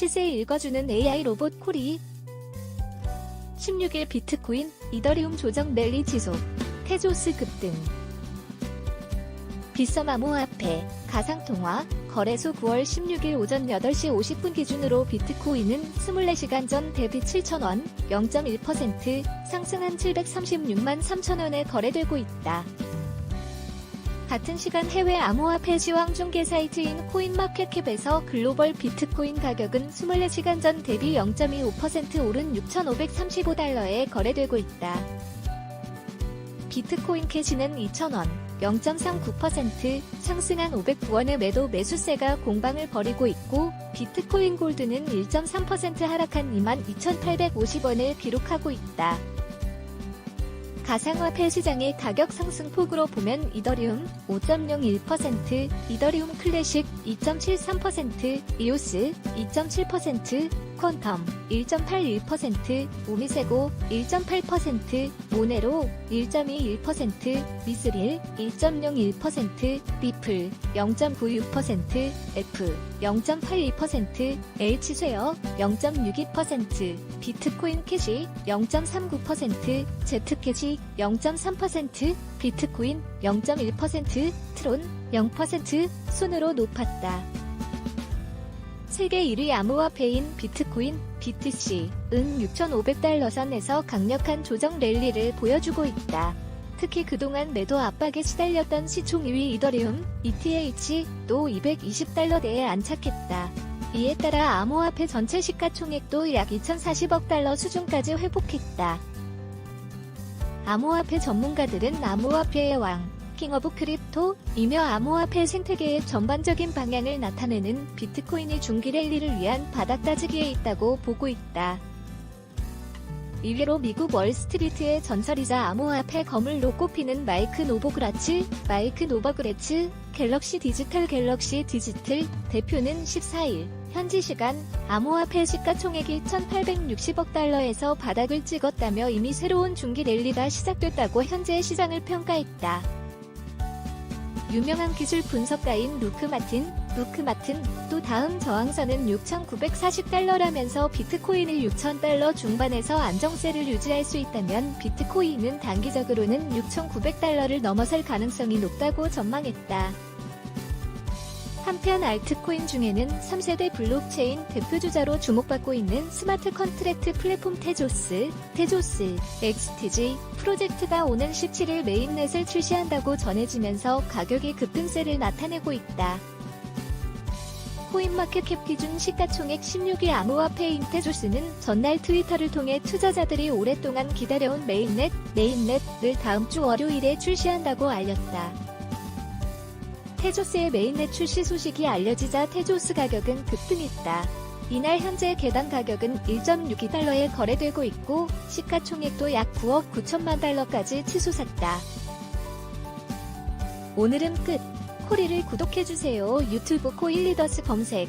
시세 읽어주는 AI 로봇 코리 16일 비트코인, 이더리움 조정 랠리 지속, 테조스 급등 비썸 암호화폐, 가상통화, 거래소 9월 16일 오전 8시 50분 기준으로 비트코인은 24시간 전 대비 7,000원, 0.1% 상승한 736만 3천원에 거래되고 있다. 같은 시간 해외 암호화폐 시황 중개 사이트인 코인마켓캡에서 글로벌 비트코인 가격은 24시간 전 대비 0.25% 오른 6,535달러에 거래되고 있다. 비트코인 캐시는 2,000원, 0.39% 상승한 509원의 매도 매수세가 공방을 벌이고 있고 비트코인 골드는 1.3% 하락한 22,850원을 기록하고 있다. 가상화폐 시장의 가격 상승폭으로 보면 이더리움 5.01%, 이더리움 클래식 2.73%, 이오스 2.7%, 퀀텀 1.81%, 오미세고 1.8%, 모네로 1.21%, 미스릴 1.01%, 리플 0.96%, F 0.82%, H쉐어 0.62%, 비트코인 캐시 0.39%, 제트캐시 0.3%, 비트코인 0.1%, 트론 0% 순으로 높았다. 세계 1위 암호화폐인 비트코인, BTC, 은 6,500달러 선에서 강력한 조정 랠리를 보여주고 있다. 특히 그동안 매도 압박에 시달렸던 시총 2위 이더리움, ETH도 220달러대에 안착했다. 이에 따라 암호화폐 전체 시가총액도 약 2,040억 달러 수준까지 회복했다. 암호화폐 전문가들은 암호화폐의 왕, 킹 오브 크립토, 이며 암호화폐 생태계의 전반적인 방향을 나타내는 비트코인이 중기 랠리를 위한 바닥 따지기에 있다고 보고 있다. 이외로 미국 월스트리트의 전설이자 암호화폐 거물로 꼽히는 마이크 노보그라츠, 마이크 노버그레츠, 갤럭시 디지털 갤럭시 디지털 대표는 14일 현지 시간 암호화폐 시가총액이 1,860억 달러에서 바닥을 찍었다며 이미 새로운 중기 랠리가 시작됐다고 현재 시장을 평가했다. 유명한 기술 분석가인 루크 마틴, 루크 마틴, 또 다음 저항선은 6,940달러라면서 비트코인을 6,000달러 중반에서 안정세를 유지할 수 있다면 비트코인은 단기적으로는 6,900달러를 넘어설 가능성이 높다고 전망했다. 한편 알트코인 중에는 3세대 블록체인 대표주자로 주목받고 있는 스마트 컨트랙트 플랫폼 테조스, 테조스, XTG 프로젝트가 오는 17일 메인넷을 출시한다고 전해지면서 가격이 급등세를 나타내고 있다. 코인마켓캡 기준 시가총액 16위 암호화폐인 테조스는 전날 트위터를 통해 투자자들이 오랫동안 기다려온 메인넷, 메인넷을 다음 주 월요일에 출시한다고 알렸다. 테조스의 메인넷 출시 소식이 알려지자 테조스 가격은 급등했다. 이날 현재 개당 가격은 1.62달러에 거래되고 있고 시가총액도 약 9억 9천만 달러까지 치솟았다. 오늘은 끝. 코리를 구독해주세요. 유튜브 코일리더스 검색.